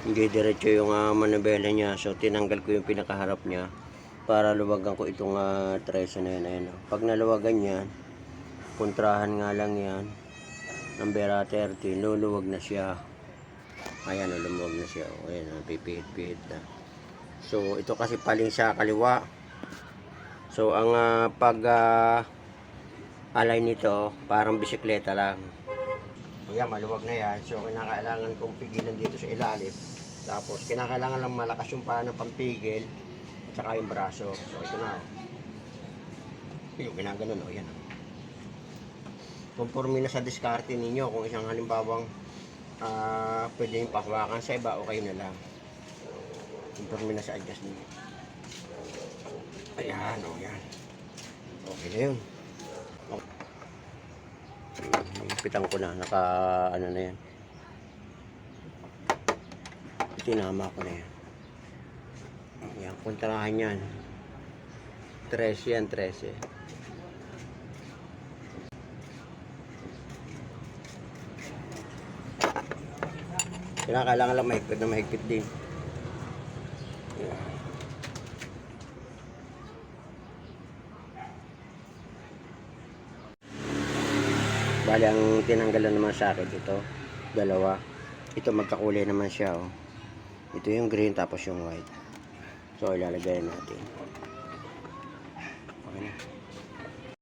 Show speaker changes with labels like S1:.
S1: Hindi diretso yung uh, manabela niya. So, tinanggal ko yung pinakaharap niya para luwagan ko itong uh, treso na yun. Ayan, oh. Pag naluwagan yan, kontrahan nga lang yan. Numbera 30, luluwag na siya. Ayan, oh, lumuwag na siya. Oh, ayan, pipihit-pihit na. So, ito kasi paling sa kaliwa. So, ang ah, pag ah, alay nito, parang bisikleta lang. Yan, maluwag na yan. So, kinakailangan kong pigilan dito sa ilalim. Tapos, kinakailangan lang malakas yung paa ng pampigil at saka yung braso. So, ito na. oh. Yung ginaganon, oh, yan. oh. Conforme na sa diskarte ninyo kung isang halimbawang ah pwede yung pahawakan sa iba, okay na lang. Conforme na sa adjust ninyo. Ayan, oh, yan. Okay na yun. Pitang ko na, naka ano na yan. Tinama ko na yan. Yan, kontrahan yan. 13 yan, 13. Kailangan lang mahigpit na mahigpit din. Bali, ang tinanggalan naman sa akin ito, dalawa. Ito magkakulay naman siya, oh. Ito yung green tapos yung white. So, ilalagay natin.